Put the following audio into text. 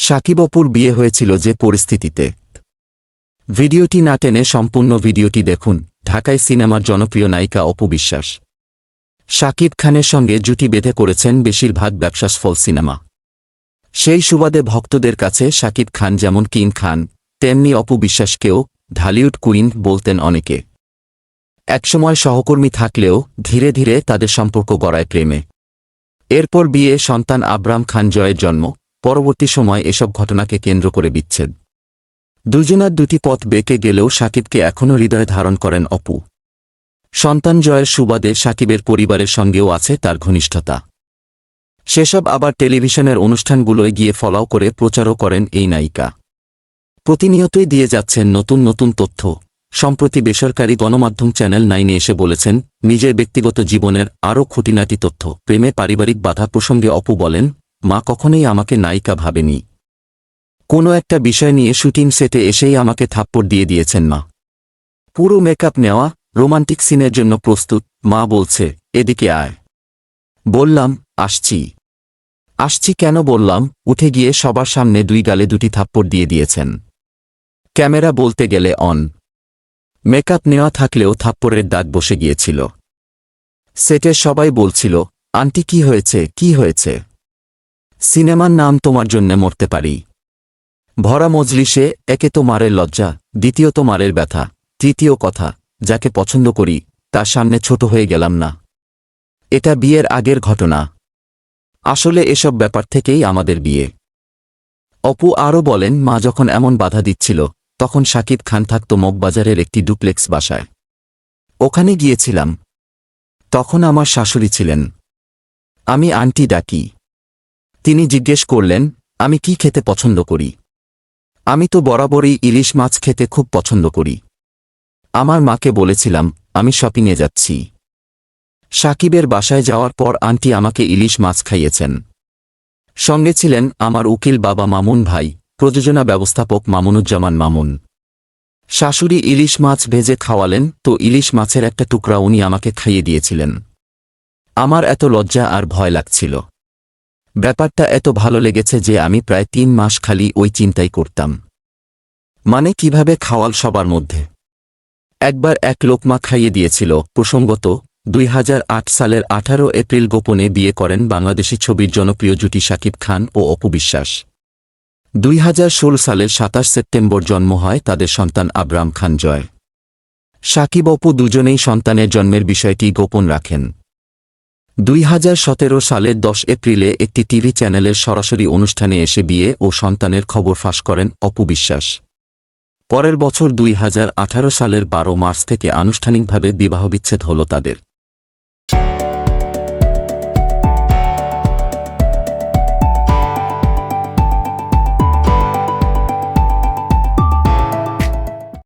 সাকিব অপুর বিয়ে হয়েছিল যে পরিস্থিতিতে। ভিডিওটি না টেনে সম্পূর্ণ ভিডিওটি দেখুন ঢাকায় সিনেমার জনপ্রিয় নায়িকা অপু বিশ্বাস। শাকিব খানের সঙ্গে জুটি বেঁধে করেছেন বেশিরভাগ ব্যবসাসফল সিনেমা। সেই সুবাদে ভক্তদের কাছে শাকিব খান যেমন কিং খান, তেমনি অপু বিশ্বাসকেও ঢালিউড কুইন বলতেন অনেকে। একসময় সহকর্মী থাকলেও ধীরে ধীরে তাদের সম্পর্ক গড়ায় প্রেমে। এরপর বিয়ে সন্তান আব্রাম খান জয়ের জন্ম। পরবর্তী সময় এসব ঘটনাকে কেন্দ্র করে বিচ্ছেদ। দুজনার দুটি পথ বেঁকে গেলেও সাকিবকে এখনও হৃদয়ে ধারণ করেন অপু। সন্তান জয়ের সুবাদে সাকিবের পরিবারের সঙ্গেও আছে তার ঘনিষ্ঠতা। সেসব আবার টেলিভিশনের অনুষ্ঠানগুলোয় গিয়ে ফলাও করে প্রচারও করেন এই নায়িকা। প্রতিনিয়তই দিয়ে যাচ্ছেন নতুন নতুন তথ্য। সম্প্রতি বেসরকারি গণমাধ্যম চ্যানেল নাইনে এসে বলেছেন, নিজের ব্যক্তিগত জীবনের আরও খুঁটিনাটি তথ্য, প্রেমে পারিবারিক বাধা প্রসঙ্গে অপু বলেন মা কখনোই আমাকে নায়িকা ভাবেনি। কোনো একটা বিষয় নিয়ে শুটিং সেটে এসেই আমাকে থাপ্পড় দিয়ে দিয়েছেন মা। পুরো মেকআপ নেওয়া, রোমান্টিক সিনের জন্য প্রস্তুত, মা বলছে, এদিকে আয়। বললাম, আসছি। আসছি কেন? বললাম, উঠে গিয়ে সবার সামনে দুই গালে দুটি থাপ্পড় দিয়ে দিয়েছেন। ক্যামেরা বলতে গেলে অন। মেকআপ নেওয়া থাকলেও থাপ্পড়ের দাগ বসে গিয়েছিল। সেটের সবাই বলছিল, আন্টি, কি হয়েছে? কি হয়েছে? সিনেমার নাম তোমার জন্যে মরতে পারি। ভরা মজলিসে একে তো মারের লজ্জা দ্বিতীয়ত মারের ব্যথা, তৃতীয় কথা, যাকে পছন্দ করি, তার সামনে ছোট হয়ে গেলাম না। এটা বিয়ের আগের ঘটনা। আসলে এসব ব্যাপার থেকেই আমাদের বিয়ে। অপু আরও বলেন, মা যখন এমন বাধা দিচ্ছিল, তখন সাকিব খান থাকত মগবাজারের একটি ডুপ্লেক্স বাসায়। ওখানে গিয়েছিলাম। তখন আমার শাশুড়ি ছিলেন। আমি আন্টি ডাকি। তিনি জিজ্ঞেস করলেন, আমি কি খেতে পছন্দ করি? আমি তো বরাবরই ইলিশ মাছ খেতে খুব পছন্দ করি। আমার মাকে বলেছিলাম, আমি শপিংয়ে যাচ্ছি। সাকিবের বাসায় যাওয়ার পর আন্টি আমাকে ইলিশ মাছ খাইয়েছেন। সঙ্গে ছিলেন আমার উকিল বাবা মামুন ভাই, প্রযোজনা ব্যবস্থাপক মামুনুজ্জামান মামুন। শাশুড়ি ইলিশ মাছ ভেজে খাওয়ালেন, তো ইলিশ মাছের একটা টুকরা উনি আমাকে খাইয়ে দিয়েছিলেন। আমার এত লজ্জা আর ভয় লাগছিল। ব্যাপারটা এত ভালো লেগেছে যে আমি প্রায় তিন মাস খালি ওই চিন্তাই করতাম। মানে কীভাবে খাওয়াল সবার মধ্যে? একবার এক লোকমা খাইয়ে দিয়েছিল, প্রসঙ্গত, দুই হাজার আট সালের আঠারো এপ্রিল গোপনে বিয়ে করেন বাংলাদেশি ছবির জনপ্রিয় জুটি শাকিব খান ও অপু বিশ্বাস। দুই সালের সাতাশ সেপ্টেম্বর জন্ম হয় তাদের সন্তান আবরাম খান জয়। সাকিব অপু দুজনেই সন্তানের জন্মের বিষয়টি গোপন রাখেন। দুই হাজার সতেরো সালের দশ এপ্রিলে একটি টিভি চ্যানেলের সরাসরি অনুষ্ঠানে এসে বিয়ে ও সন্তানের খবর ফাঁস করেন অপু বিশ্বাস। পরের বছর দুই হাজার আঠারো সালের বারো মার্চ থেকে আনুষ্ঠানিকভাবে বিবাহবিচ্ছেদ হল তাদের।